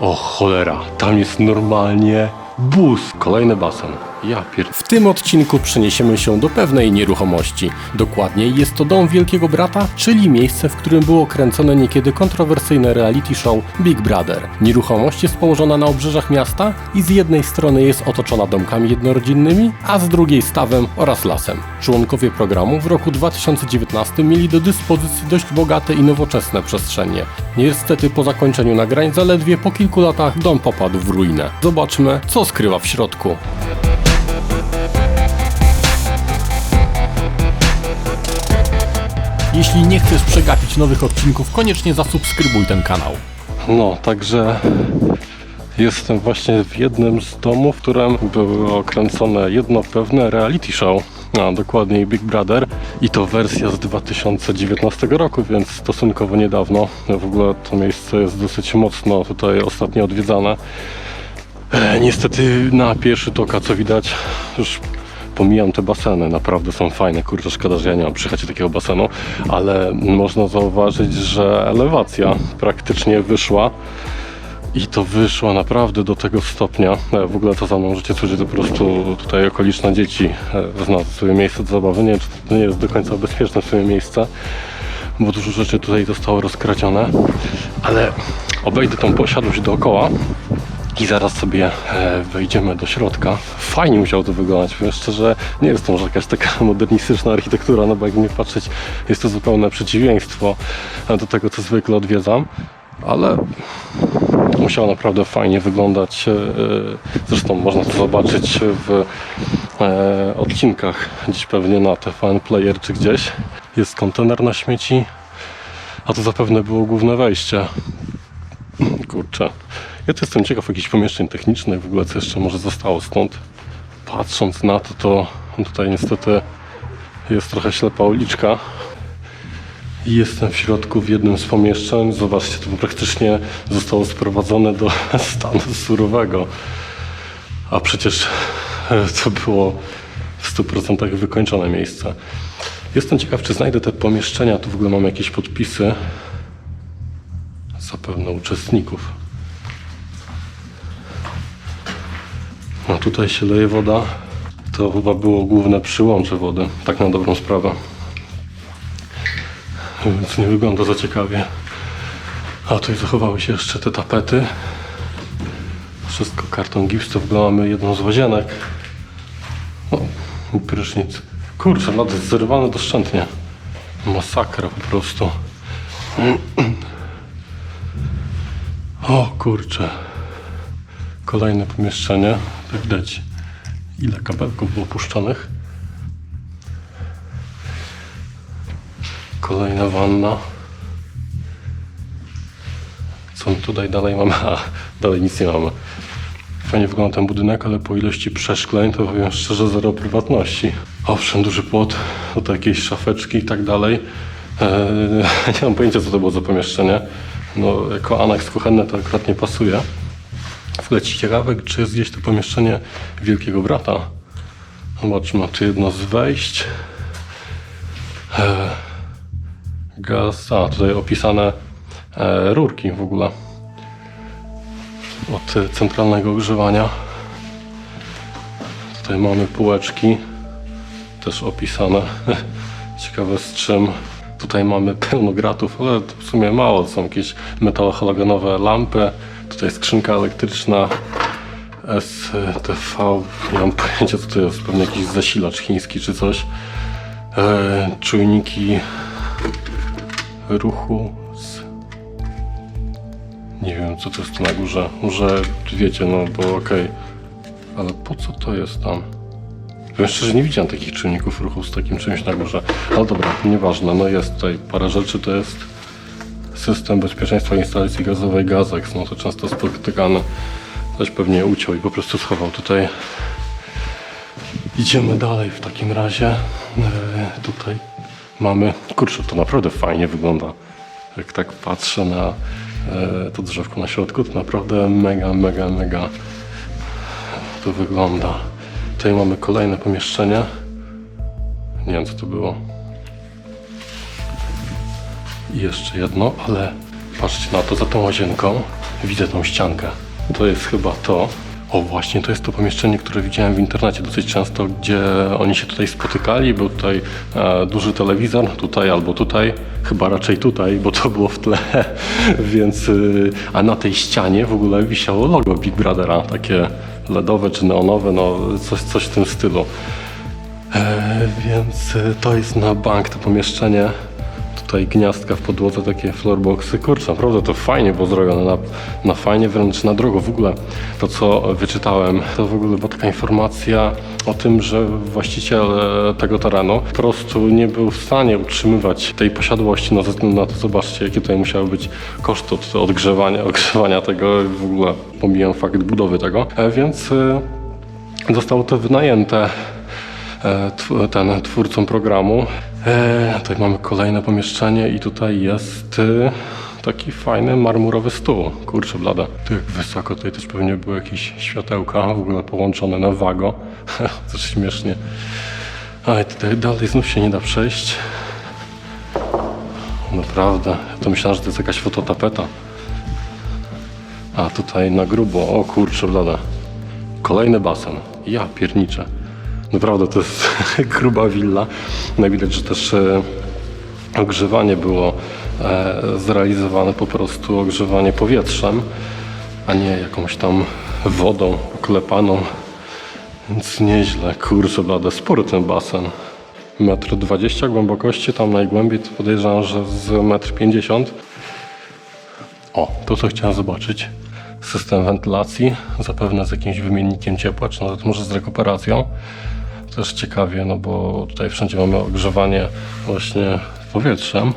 O cholera, tam jest normalnie bus. Kolejny basen. Ja pier... W tym odcinku przeniesiemy się do pewnej nieruchomości. Dokładniej jest to dom Wielkiego Brata, czyli miejsce, w którym było kręcone niekiedy kontrowersyjne reality show Big Brother. Nieruchomość jest położona na obrzeżach miasta i z jednej strony jest otoczona domkami jednorodzinnymi, a z drugiej stawem oraz lasem. Członkowie programu w roku 2019 mieli do dyspozycji dość bogate i nowoczesne przestrzenie. Niestety po zakończeniu nagrań zaledwie po kilku latach dom popadł w ruinę. Zobaczmy, co skrywa w środku. Jeśli nie chcesz przegapić nowych odcinków, koniecznie zasubskrybuj ten kanał. No, także jestem właśnie w jednym z domów, w którym było kręcone jedno pewne reality show, a dokładniej Big Brother i to wersja z 2019 roku, więc stosunkowo niedawno. W ogóle to miejsce jest dosyć mocno tutaj ostatnio odwiedzane. E, niestety na pierwszy tok, co widać, już pomijam te baseny, naprawdę są fajne, kurczę, szkoda, że ja nie mam przyjechać takiego basenu, ale można zauważyć, że elewacja praktycznie wyszła i to wyszło naprawdę do tego stopnia. E, W ogóle to za mną służy to po prostu tutaj okoliczne dzieci e, znalazły sobie miejsce do zabawy. Nie wiem, czy to nie jest do końca bezpieczne sobie miejsce, bo dużo rzeczy tutaj zostało rozkradzione, ale obejdę tą posiadłość dookoła i zaraz sobie e, wejdziemy do środka. Fajnie musiało to wyglądać. Powiem szczerze, nie jest to może jakaś taka modernistyczna architektura, no bo jakby nie patrzeć, jest to zupełne przeciwieństwo e, do tego, co zwykle odwiedzam, ale musiało naprawdę fajnie wyglądać. e, Zresztą można to zobaczyć w odcinkach, gdzieś pewnie na TVN Player czy gdzieś. Jest kontener na śmieci, a to zapewne było główne wejście. Kurczę. Ja to jestem ciekaw jakichś pomieszczeń technicznych, w ogóle co jeszcze może zostało stąd. Patrząc na to, to tutaj niestety jest trochę ślepa uliczka. I jestem w środku w jednym z pomieszczeń. Zobaczcie, to praktycznie zostało sprowadzone do stanu surowego. A przecież e, to było w 100% wykończone miejsce. Jestem ciekaw, czy znajdę te pomieszczenia. Tu w ogóle mam jakieś podpisy zapewne uczestników. No tutaj się leje woda. To chyba było główne przyłącze wody, tak na dobrą sprawę. Więc nie wygląda za ciekawie. A tutaj zachowały się jeszcze te tapety. Wszystko karton gips, to w ogóle mamy jedną z łazienek. O, i prysznic. Kurczę, no jest zerwane doszczętnie. Masakra po prostu. O kurczę. Kolejne pomieszczenie. Tak widać ile kabelków było puszczonych. Kolejna wanna. Co tutaj dalej mamy? A, dalej nic nie mamy. Fajnie wygląda ten budynek, ale po ilości przeszkleń to powiem szczerze zero prywatności. Owszem, duży płot, tutaj jakieś szafeczki i tak dalej. Eee, nie mam pojęcia co to było za pomieszczenie. No, jako aneks kuchenny to akurat nie pasuje. W ogóle ci ciekawe, czy jest gdzieś to pomieszczenie Wielkiego Brata. Zobaczmy, tu jedno z wejść. Eee, gaz, a tutaj opisane e, rurki w ogóle od e, centralnego ogrzewania. Tutaj mamy półeczki, też opisane. Ciekawe z czym. Tutaj mamy pełno gratów, ale w sumie mało. Są jakieś metalohalogenowe lampy. Tutaj skrzynka elektryczna STV. Nie mam pojęcia co to jest. Pewnie jakiś zasilacz chiński czy coś. E, czujniki ruchu z nie wiem, co to jest tu na górze. Może wiecie, no bo okej. Ale po co to jest tam? Powiem szczerze, nie widziałem takich czynników ruchu z takim czymś na górze. Ale dobra, nieważne. No jest tutaj parę rzeczy. To jest system bezpieczeństwa instalacji gazowej Gazex. No to często spotykany. Ktoś pewnie uciął i po prostu schował tutaj. Idziemy dalej w takim razie. E, tutaj mamy... Kurczę, to naprawdę fajnie wygląda. Jak tak patrzę na e, to drzewko na środku, to naprawdę mega, mega, mega to wygląda. Tutaj mamy kolejne pomieszczenie. Nie wiem co to było. I jeszcze jedno, ale patrzcie na to za tą łazienką. Widzę tą ściankę. To jest chyba to. O, właśnie, to jest to pomieszczenie, które widziałem w internecie dosyć często, gdzie oni się tutaj spotykali. Był tutaj e, duży telewizor, tutaj albo tutaj, chyba raczej tutaj, bo to było w tle. Więc, y, a na tej ścianie w ogóle wisiało logo Big Brothera, takie LEDowe czy neonowe, no coś, coś w tym stylu. E, więc e, to jest na bank to pomieszczenie. Tutaj gniazdka w podłodze, takie floorboxy. Kurczę, naprawdę to fajnie było zrobione, na, na fajnie, wręcz na drogo. W ogóle to, co wyczytałem, to w ogóle była taka informacja o tym, że właściciel e, tego terenu po prostu nie był w stanie utrzymywać tej posiadłości, no na to, zobaczcie, jakie tutaj musiały być koszty od odgrzewania, ogrzewania tego, w ogóle pomijam fakt budowy tego, e, więc e, zostało to wynajęte ten twórcą programu. E, tutaj mamy kolejne pomieszczenie i tutaj jest e, taki fajny marmurowy stół. Kurczę blada. Tu jak wysoko, tutaj też pewnie były jakieś światełka w ogóle połączone na wago. Też śmiesznie. A i tutaj dalej znów się nie da przejść. Naprawdę. Ja to myślałem, że to jest jakaś fototapeta. A tutaj na grubo. O kurczę blada. Kolejny basen. Ja pierniczę. Naprawdę to jest gruba willa. No widać, że też e, ogrzewanie było e, zrealizowane po prostu ogrzewanie powietrzem, a nie jakąś tam wodą oklepaną. Więc nieźle. Kurczę blade, spory ten basen. Metr 20 głębokości, tam najgłębiej to podejrzewam, że z metr 50. O, to co chciałem zobaczyć. System wentylacji, zapewne z jakimś wymiennikiem ciepła, czy nawet może z rekuperacją. Też ciekawie, no bo tutaj wszędzie mamy ogrzewanie właśnie powietrzem,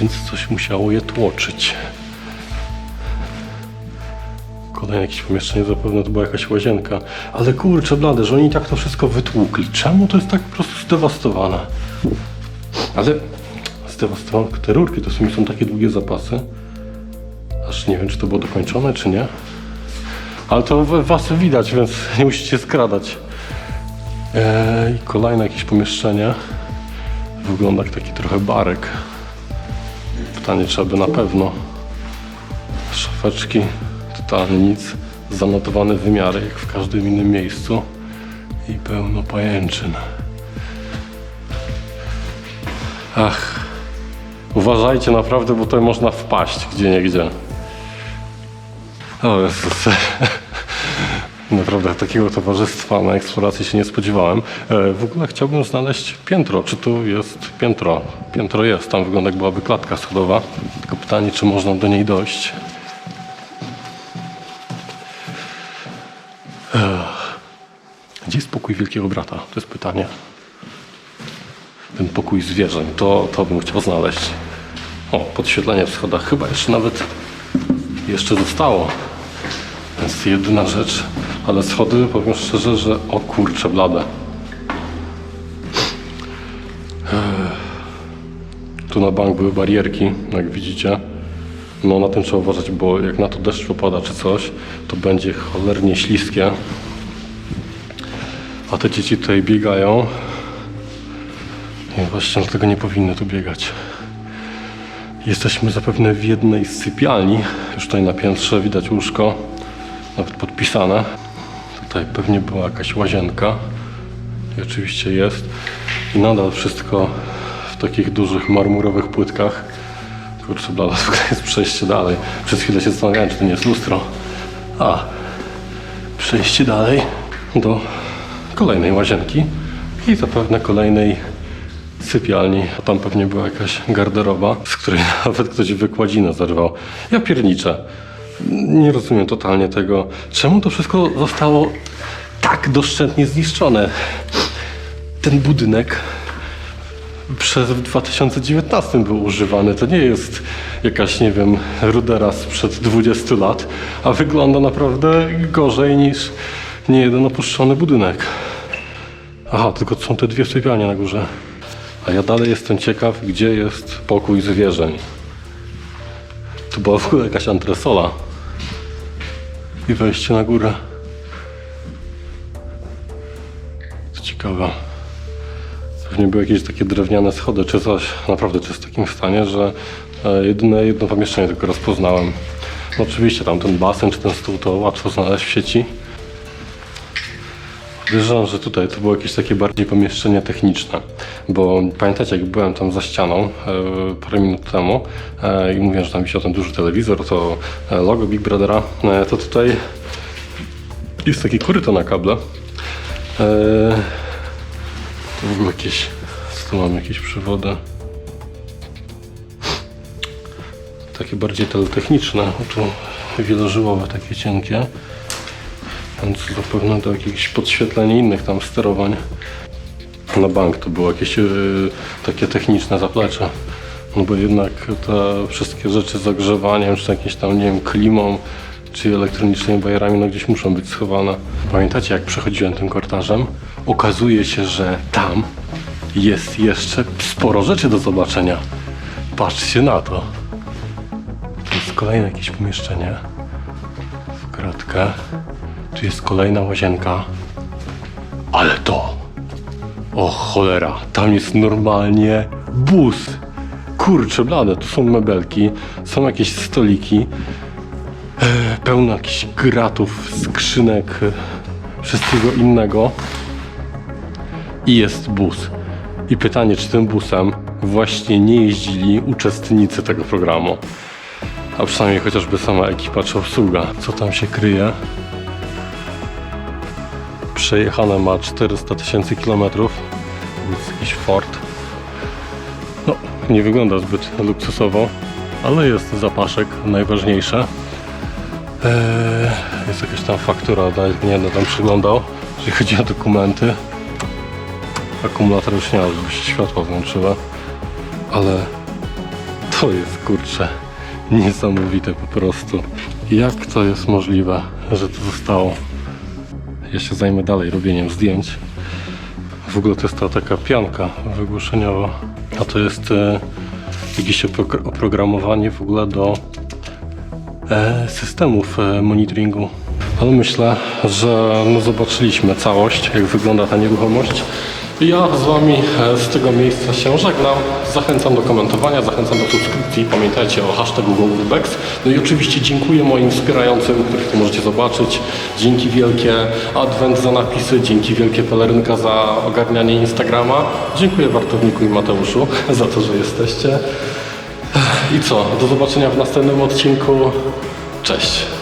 więc coś musiało je tłoczyć. Kolejne jakieś pomieszczenie, zapewne to była jakaś łazienka. Ale kurczę blade, że oni tak to wszystko wytłukli. Czemu to jest tak po prostu zdewastowane? Ale zdewastowane, te rurki to w sumie są takie długie zapasy. Aż nie wiem, czy to było dokończone, czy nie. Ale to was widać, więc nie musicie skradać. Eee, I kolejne jakieś pomieszczenie. Wygląda jak taki trochę barek. Pytanie, czy aby na pewno. Szafeczki, totalnie nic. Zanotowane wymiary, jak w każdym innym miejscu. I pełno pajęczyn. Ach, uważajcie naprawdę, bo tutaj można wpaść gdzie niegdzie. O Jezus. Naprawdę takiego towarzystwa na eksploracji się nie spodziewałem. E, w ogóle chciałbym znaleźć piętro. Czy tu jest piętro? Piętro jest, tam wygląda jak byłaby klatka schodowa. Tylko pytanie, czy można do niej dojść. Gdzie jest pokój Wielkiego Brata? To jest pytanie. Ten pokój zwierzeń, to, to bym chciał znaleźć. O, podświetlenie w schodach. Chyba jeszcze nawet jeszcze zostało. Więc jedyna rzecz, ale schody powiem szczerze, że o kurcze blade. Tu na bank były barierki, jak widzicie. No na tym trzeba uważać, bo jak na to deszcz popada czy coś, to będzie cholernie śliskie. A te dzieci tutaj biegają. I właśnie dlatego nie powinny tu biegać. Jesteśmy zapewne w jednej z sypialni. Już tutaj na piętrze widać łóżko, nawet podpisane. Tutaj pewnie była jakaś łazienka. I oczywiście jest. I nadal wszystko w takich dużych marmurowych płytkach. Kurczę, blada, tutaj jest przejście dalej. Przez chwilę się zastanawiałem, czy to nie jest lustro. A, przejście dalej do kolejnej łazienki i zapewne kolejnej sypialni, a tam pewnie była jakaś garderoba, z której nawet ktoś wykładzinę zerwał. Ja pierniczę. Nie rozumiem totalnie tego. Czemu to wszystko zostało tak doszczętnie zniszczone? Ten budynek przez w 2019 był używany. To nie jest jakaś, nie wiem, rudera sprzed 20 lat, a wygląda naprawdę gorzej niż niejeden opuszczony budynek. Aha, tylko są te dwie sypialnie na górze. A ja dalej jestem ciekaw, gdzie jest pokój zwierzeń. Tu była w ogóle jakaś antresola. I wejście na górę. To ciekawe. Pewnie były jakieś takie drewniane schody czy coś. Naprawdę to w takim stanie, że e, jedyne jedno pomieszczenie tylko rozpoznałem. Oczywiście tam ten basen czy ten stół to łatwo znaleźć w sieci. Podejrzewam, że tutaj to było jakieś takie bardziej pomieszczenie techniczne, bo pamiętacie jak byłem tam za ścianą e, parę minut temu e, i mówiłem, że tam wisiał ten duży telewizor, to e, logo Big Brothera, e, to tutaj jest takie koryto na kable. E, w ogóle jakieś, tu mam jakieś przewody. Takie bardziej teletechniczne, tu wielożyłowe, takie cienkie. Więc zapewne do jakiegoś podświetlenia innych tam sterowań. Na bank to było jakieś e, takie techniczne zaplecze. No bo jednak te wszystkie rzeczy z zagrzewaniem, czy jakieś tam, nie wiem, klimą, czy elektronicznymi bajerami, no gdzieś muszą być schowane. Pamiętacie, jak przechodziłem tym korytarzem? Okazuje się, że tam jest jeszcze sporo rzeczy do zobaczenia. Patrzcie na to. To jest kolejne jakieś pomieszczenie. W kratkę. Tu jest kolejna łazienka. Ale to! O cholera, tam jest normalnie bus. Kurczę blade, tu są mebelki, są jakieś stoliki, e, pełno jakichś gratów, skrzynek, e, wszystkiego innego. I jest bus. I pytanie, czy tym busem właśnie nie jeździli uczestnicy tego programu. A przynajmniej chociażby sama ekipa czy obsługa. Co tam się kryje? Przejechane ma 400 tysięcy kilometrów. Jest jakiś Ford. No, nie wygląda zbyt luksusowo, ale jest zapaszek, najważniejsze. Eee, jest jakaś tam faktura, nie będę tam przyglądał, jeżeli chodzi o dokumenty. Akumulator już nie ma, żeby się światło włączyło, ale to jest kurczę niesamowite po prostu. Jak to jest możliwe, że to zostało? Ja się zajmę dalej robieniem zdjęć. W ogóle to jest ta taka pianka wygłoszeniowa, a to jest e, jakieś opro- oprogramowanie w ogóle do e, systemów e, monitoringu. Ale myślę, że no zobaczyliśmy całość, jak wygląda ta nieruchomość. Ja z Wami e, z tego miejsca się żegnam. Zachęcam do komentowania, zachęcam do subskrypcji. Pamiętajcie o hashtagu GoogleBex. No i oczywiście dziękuję moim wspierającym, których tu możecie zobaczyć. Dzięki wielkie Advent za napisy, dzięki wielkie Pelerynka za ogarnianie Instagrama. Dziękuję Bartowniku i Mateuszu za to, że jesteście. I co? Do zobaczenia w następnym odcinku. Cześć!